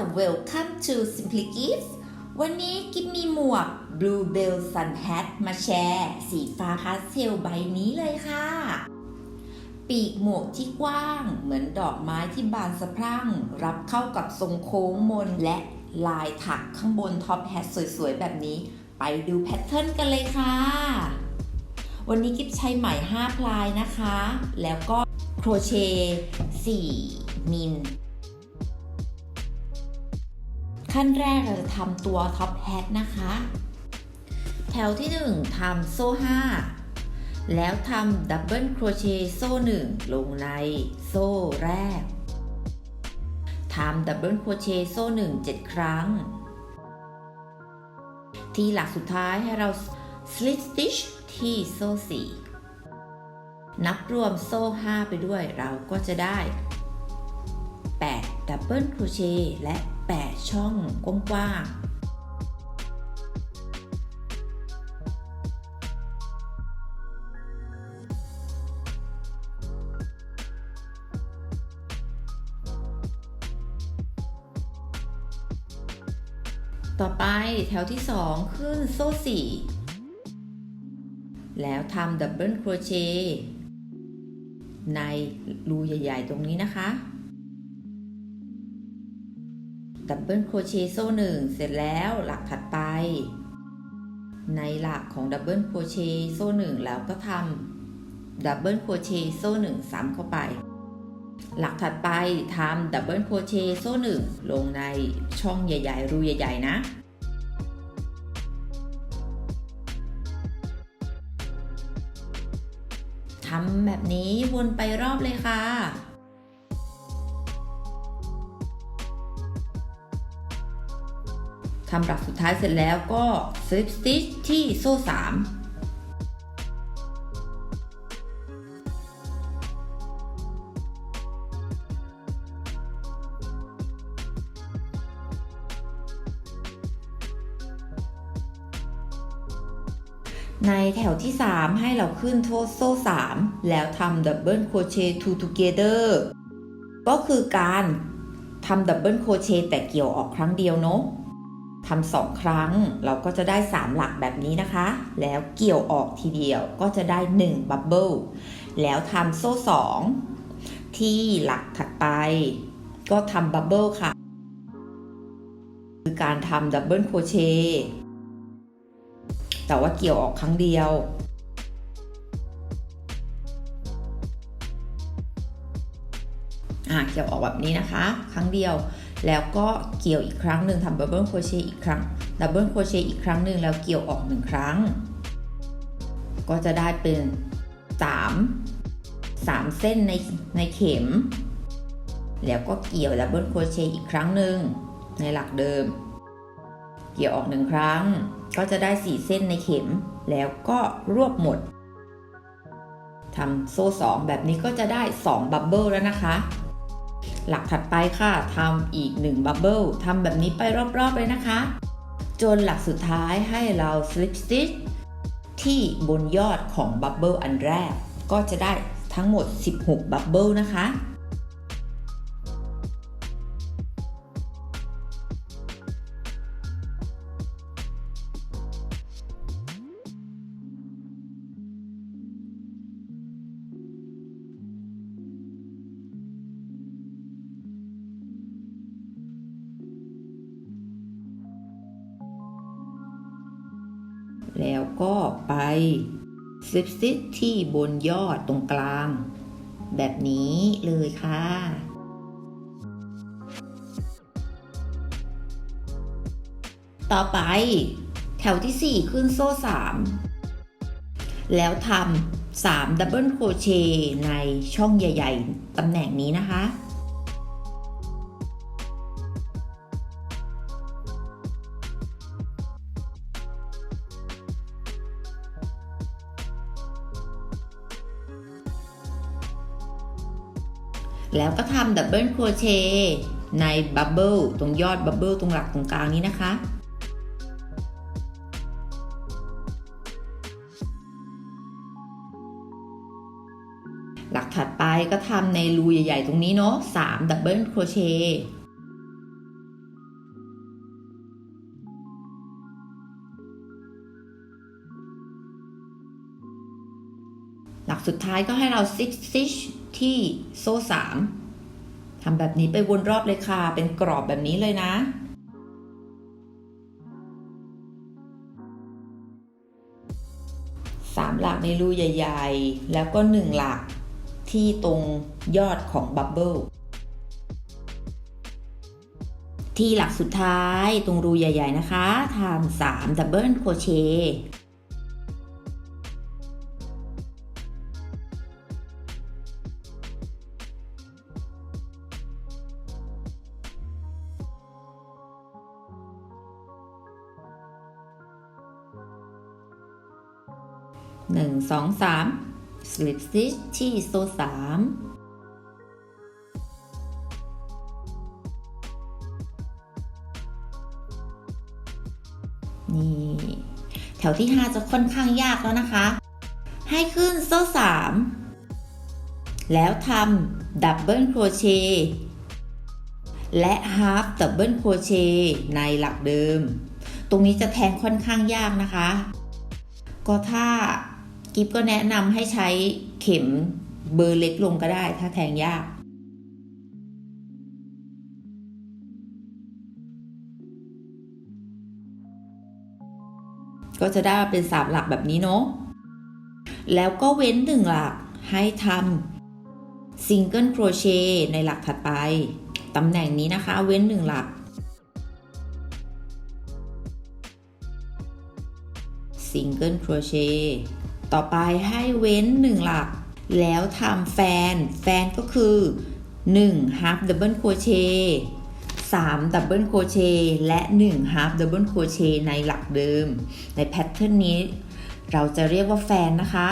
Welcome to Simply Gifts วันนี้กิฟมีหมวก Blue Bell Sun Hat มาแชร์ สีฟ้าพาสเทลใบนี้เลยค่ะ ปีกหมวกที่กว้างเหมือนดอกไม้ที่บานสะพรั่ง รับเข้ากับทรงโค้งมนและลายถักข้างบนท็อปแฮทสวยๆ แบบนี้ ไปดูแพทเทิร์นกันเลยค่ะ วันนี้กิฟใช้ไหม5พลายนะคะ แล้วก็โครเชต์4มิล ขั้นแรกเราจะทำตัวท็อปแฮทนะคะ แถวที่ 1ทำโซ่5แล้วทำดับเบิลโครเชต์โซ่ 1 ลงในโซ่แรกทำดับเบิลโครเชต์โซ่1 7 ครั้ง ที่หลักสุดท้ายให้เรา slip stitch ที่โซ่ 4 นับรวมโซ่ 5 ไปด้วยเราก็จะได้ 8 ดับเบิลโครเชต์และ 8 ช่องกว้างๆต่อไปแถวที่ 2 ขึ้นโซ่ 4 แล้วทำดับเบิลโครเชต์ในรูใหญ่ ๆ ตรงนี้นะคะ ดับเบิลโครเชต์โซ่หนึ่งเสร็จแล้วหลักถัดไป ในหลักของดับเบิลโครเชต์โซ่หนึ่งแล้วก็ทำดับเบิลโครเชต์โซ่หนึ่งซ้ำเข้าไป หลักถัดไปทำดับเบิลโครเชต์โซ่หนึ่งลงในช่องใหญ่ ๆ รูใหญ่ ๆ นะทำแบบนี้วนไปรอบเลยค่ะ ทำหลักสุดท้ายเสร็จแล้วก็ slip stitch ที่โซ่3ในแถวที่ 3 ให้เราขึ้นโทษโซ่ 3 แล้วทำ double crochet two together ก็คือการทำ double crochet แต่เกี่ยวออกครั้งเดียวเนาะ ทำสองครั้งเราก็จะได้ 3 หลักแบบนี้นะคะ แล้วเกี่ยวออกทีเดียวก็จะได้1 bubble แล้วทำโซ่ 2 ที่หลักถัดไป ก็ทำ bubble ค่ะ คือการทำ double crochet แต่ว่าเกี่ยวออกครั้งเดียวอ่าเกี่ยวออกแบบนี้นะคะ ครั้งเดียว แล้วก็เกี่ยวอีกครั้งหนึ่งทำดับเบิลโครเชต์อีกครั้งดับเบิลโครเชต์อีกครั้งหนึ่งแล้วเกี่ยวออกหนึ่งครั้ง ก็จะได้เป็น 3 3 เส้นในในเข็ม แล้วก็เกี่ยวดับเบิลโครเชต์อีกครั้งหนึ่งในหลักเดิม เกี่ยวออกหนึ่งครั้ง ก็จะได้ 4 เส้นในเข็ม แล้วก็รวบหมดทำโซ่2แบบนี้ก็จะได้ 2 บับเบิลแล้วนะคะ หลักถัดไปค่ะทำอีก1บับเบิลทำแบบนี้ไปรอบๆเลยนะคะ จนหลักสุดท้ายให้เรา slip stitch ที่บนยอดของบับเบิลอันแรก ก็จะได้ทั้งหมด 16 บับเบิลนะคะ ก็ไป slip stitch ที่บนยอดตรงกลาง แบบนี้เลยค่ะ ต่อไป แถวที่ 4 ขึ้นโซ่ 3 แล้วทำ3ดับเบิลโครเชต์ในช่องใหญ่ ๆตำแหน่งนี้นะคะ แล้วก็ทำดับเบิลโครเชต์ในบับเบิลตรงยอดบับเบิลตรงหลักตรงกลางนี้นะคะ หลักถัดไปก็ทำในรูใหญ่ๆตรงนี้เนาะ3ดับเบิลโครเชต์ ลักสุดท้ายก็ให้เรา six stitch ที่โซ่3ทำแบบนี้ไปวนรอบเลยค่ะ เป็นกรอบแบบนี้เลยนะสามหลักในรูใหญ่ๆ แล้วก็หนึ่งหลักที่ตรงยอดของบับเบิลที่หลักสุดท้ายตรงรูใหญ่ ๆ นะคะทำสามดับเบิลโคเช ต์หนึ่งสองสาม slip stitch ที่โซ่สามนี่แถวที่ 5 จะค่อนข้างยากแล้วนะคะ ให้ขึ้นโซ่3แล้วทำดับเบิลโครเชต์และฮาร์ฟดับเบิลโครเชต์ในหลักเดิม ตรงนี้จะแทงค่อนข้างยากนะคะ ก็ถ้า กิฟก็แนะนำให้ใช้เข็มเบอร์เล็กลงก็ได้ถ้าแทงยากก็จะได้เป็นสามหลักแบบนี้เนาะ แล้วก็เว้นหนึ่งหลักให้ทำซิงเกิลโครเชต์ในหลักถัดไป ตำแหน่งนี้นะคะ เว้นหนึ่งหลัก ซิงเกิลโครเชต์ ต่อไปให้เว้นหนึ่งหลัก แล้วทำแฟน แฟนก็คือ 1 half double crochet 3 double crochet และ 1 half double crochet ในหลักเดิม ในแพทเทิร์นนี้ เราจะเรียกว่าแฟนนะคะ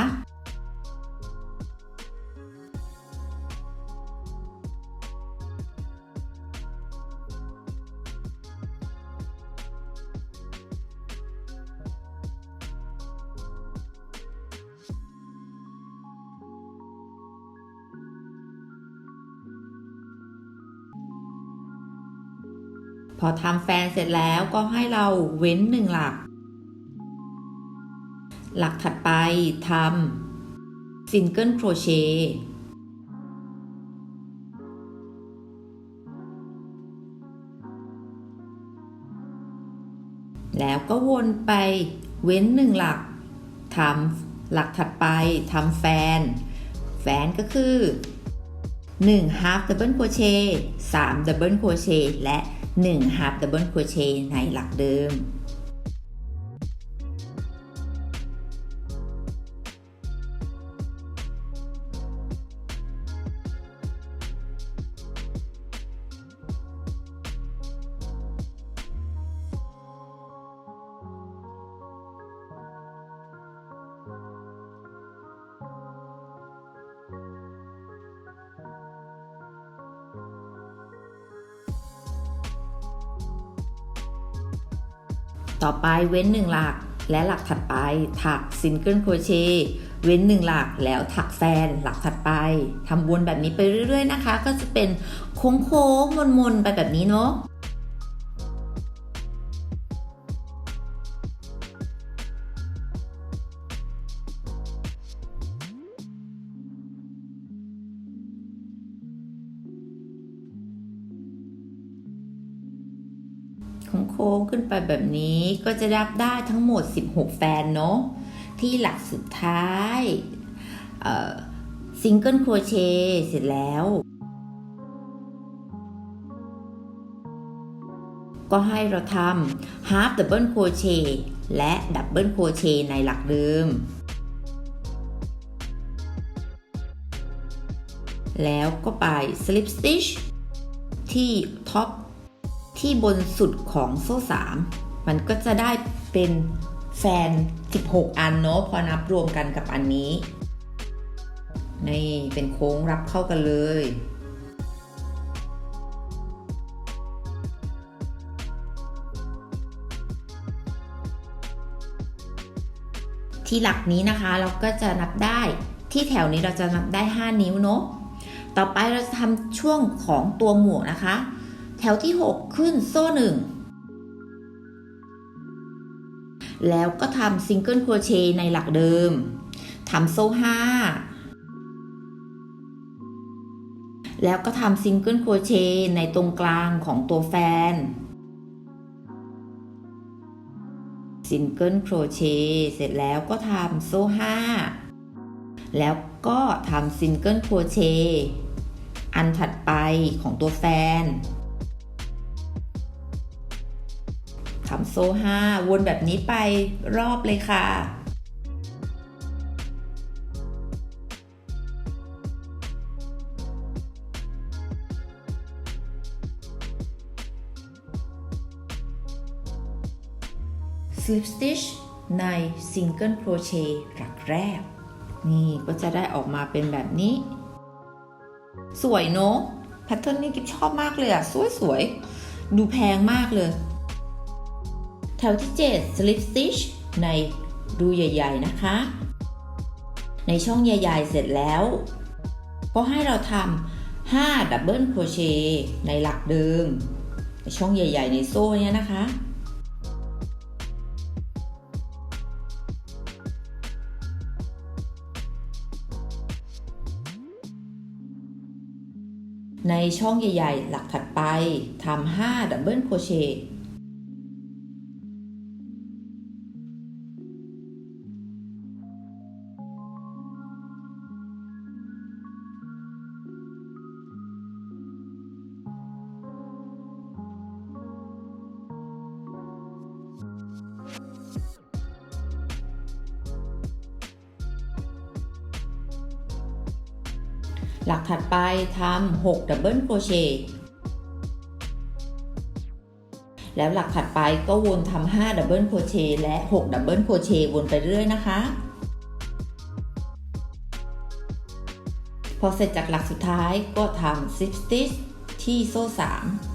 พอทำแฟนเสร็จแล้วก็ให้เราเว้นหนึ่งหลัก หลักถัดไปทำซิงเกิลโครเชต์แล้วก็วนไปเว้นหนึ่งหลักทำหลักถัดไปทำแฟน แฟนก็คือ 1 half double crochet 3 double crochet และ 1 half double crochet ในหลักเดิม ต่อไปเว้นหนึ่งหลักและหลักถัดไป ถักซิงเกิลโครเชต์เว้นหนึ่งหลักแล้วถักแฟนหลักถัดไปทำวนแบบนี้ไปเรื่อย ๆ นะคะ ก็จะเป็นโค้งๆมนๆไปแบบนี้เนาะโค้งๆขึ้นไปแบบนี้ ก็จะรับได้ทั้งหมด 16 แฟนเนาะที่หลักสุดท้ายซิงเกิลโครเชต์เสร็จแล้ว ก็ให้เราทำ half double crochet และ double crochet ในหลักเดิม แล้วก็ไป slip stitch ที่ท็อปที่บนสุดของโซ่3มั มันก็จะได้เป็นแฟน 16 อันเนาะพอนับรวมกันกับอันนี้นี่เป็นโค้งรับเข้ากันเลย ที่หลักนี้นะคะเราก็จะนับได้ที่แถวนี้เราจะนับได้ 5 นิ้วเนาะต่อไปเราจะทำช่วงของตัวหมวกนะคะ แถวที่ 6 ขึ้นโซ่1 แล้วก็ทำซิงเกิลโครเชต์ในหลักเดิมทำโซ่ห้าแล้วก็ทำซิงเกิลโครเชต์ในตรงกลางของตัวแฟนซิงเกิลโครเชต์เสร็จแล้วก็ทำโซ่ห้าแล้วก็ทำซิงเกิลโครเชต์อันถัดไปของตัวแฟน โซ่5วนแบบนี้ไปรอบเลยค่ะ slip stitch ใน single crochet หลักแรก นี่ก็จะได้ออกมาเป็นแบบนี้ สวยเนอะแพทเทิร์นนี้กิ๊บชอบมากเลยอะสวยสวยดูแพงมากเลย แถวที่ 7 slip stitch ในรูใหญ่ ๆ นะคะ ในช่องใหญ่ ๆ เสร็จแล้ว ก็ให้เราทำ5ดับเบิลโครเชต์ในหลักเดิม ในช่องใหญ่ ๆ ในโซ่เนี้ยนะคะในช่องใหญ่ ๆ หลักถัดไปทำ5ดับเบิลโครเชต์ ทำ6ดับเบิลโครเชต์แล้วหลักถัดไปก็วนทำ5ดับเบิลโครเชต์และ6ดับเบิลโครเชต์วนไปเรื่อยนะคะ พอเสร็จจากหลักสุดท้ายก็ทำซิปสติชที่โซ่3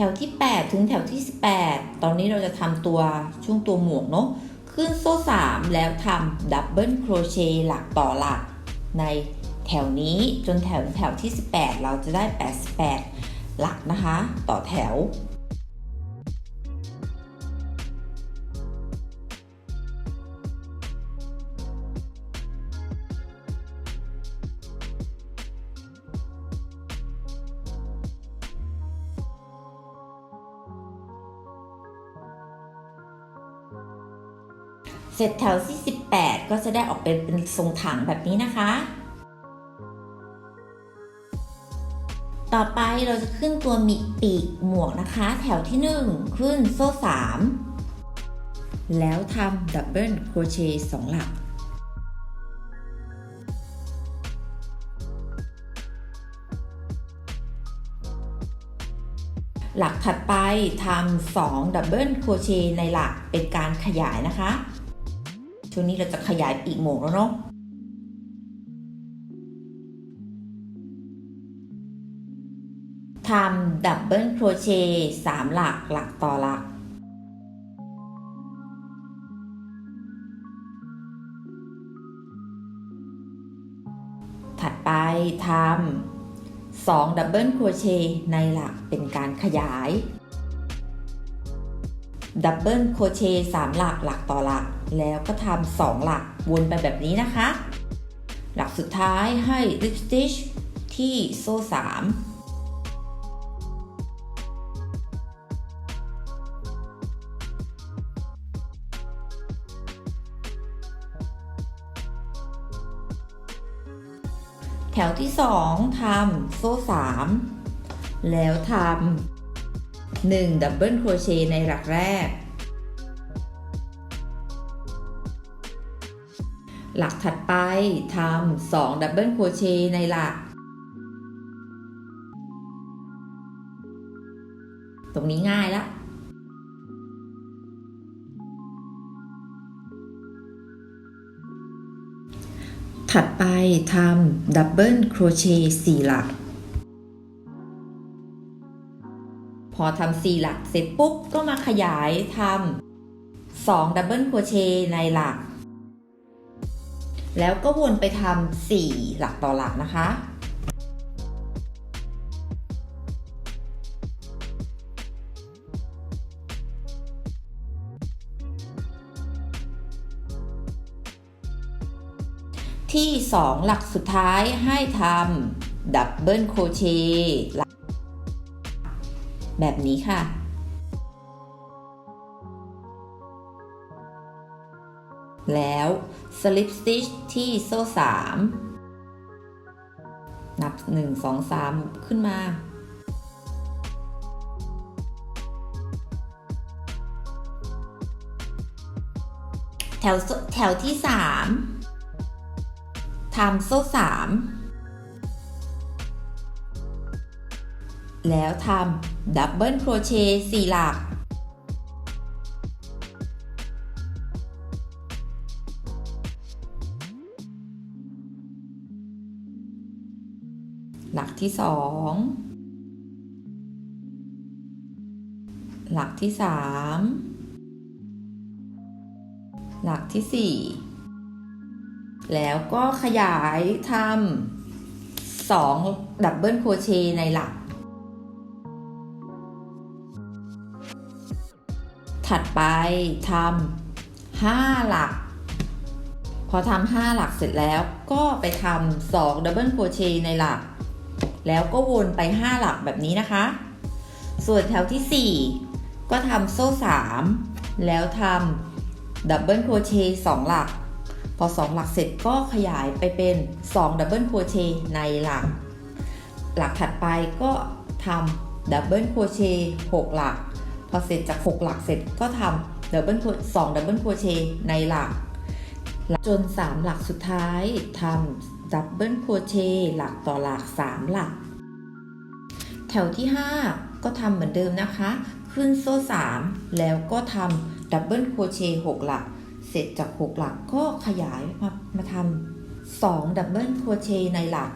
แถวที่ 8 ถึงแถวที่ 18 ตอนนี้เราจะทำตัวช่วงตัวหมวกเนาะขึ้นโซ่ 3 แล้วทำดับเบิลโครเชต์หลักต่อหลัก ในแถวนี้จนแถวแถวที่ 18 เราจะได้ 88 หลักนะคะ ต่อแถว เสร็จแถวที่ 18 ก็จะได้ออกเป็นเป็นทรงถังแบบนี้นะคะ ต่อไปเราจะขึ้นตัวมีปีกหมวกนะคะ แถวที่ 1 ขึ้นโซ่ 3 แล้วทำดับเบิลโครเชต์2หลักหลักถัดไปทำ2ดับเบิลโครเชต์ในหลักเป็นการขยายนะคะ ช่วงนี้เราจะขยายปีกหมวกแล้วเนาะทำดับเบิลโครเชต์3หลักหลักต่อหลัก ถัดไปทำ2ดับเบิลโครเชต์ในหลักเป็นการขยาย ดับเบิลโคเชต์3หลักหลักต่อหลัก แล้วก็ทำ2หลักวนไปแบบนี้นะคะ หลักสุดท้ายให้ลิปสติชที่โซ่3แถวที่ 2ทำโซ่ 3 แล้วทำ 1 ดับเบิลโครเชต์ในหลักแรก หลักถัดไปทำ2ดับเบิลโครเชต์ในหลัก ตรงนี้ง่ายละถัดไปทำดับเบิลโครเชต์4หลัก พอทำ4หลักเสร็จปุ๊บก็มาขยายทำ2ดับเบิลโครเชต์ในหลัก แล้วก็วนไปทำ4หลักต่อหลักนะคะที่ 2 หลักสุดท้ายให้ทำดับเบิลโครเชต์ แบบนี้ค่ะ แล้ว slip stitch ที่โซ่ 3 นับ 1 2 3 ขึ้นมา แถวแถวที่ 3ทำโซ่ 3 แล้วทำดับเบิลโครเชต์สี่หลัก หลักที่สองหลักที่สามหลักที่สี่แล้วก็ขยายทำสองดับเบิลโครเชต์ในหลัก ถัดไปทำห้าหลัก พอทำห้าหลักเสร็จแล้วก็ไปทำสองดับเบิลโครเชต์ในหลัก แล้วก็วนไปห้าหลักแบบนี้นะคะ ส่วนแถวที่สี่ก็ทำโซ่สามแล้วทำดับเบิลโครเชต์สองหลัก พอ2หลักเสร็จก็ขยายไปเป็น2ดับเบิลโครเชต์ในหลัก หลักถัดไปก็ทำดับเบิลโครเชต์6หลัก พอเสร็จจาก 6 หลักเสร็จก็ทำดับเบิลสองดับเบิลโครเชต์ในหลัก จน 3 หลักสุดท้ายทำดับเบิลโครเชต์หลักต่อหลัก 3 หลัก แถวที่ 5 ก็ทำเหมือนเดิมนะคะ ขึ้นโซ่ 3 แล้วก็ทำดับเบิลโครเชต์6หลัก เสร็จจาก 6 หลักก็ขยายมามาทำ2ดับเบิลโครเชต์ในหลัก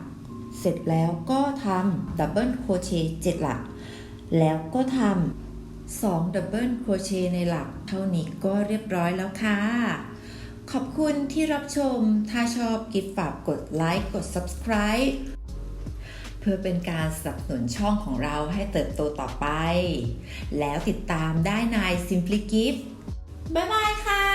เสร็จแล้วก็ทำดับเบิลโครเชต์7หลัก แล้วก็ทำ 2ดับเบิลโครเชต์ในหลัก เท่านี้ก็เรียบร้อยแล้วค่ะ ขอบคุณที่รับชม ถ้าชอบกิฟฝากกดไลค์กด subscribe เพื่อเป็นการสนับสนุนช่องของเราให้เติบโตต่อไป แล้วติดตามได้ใน Simply Gift บ๊ายบายค่ะ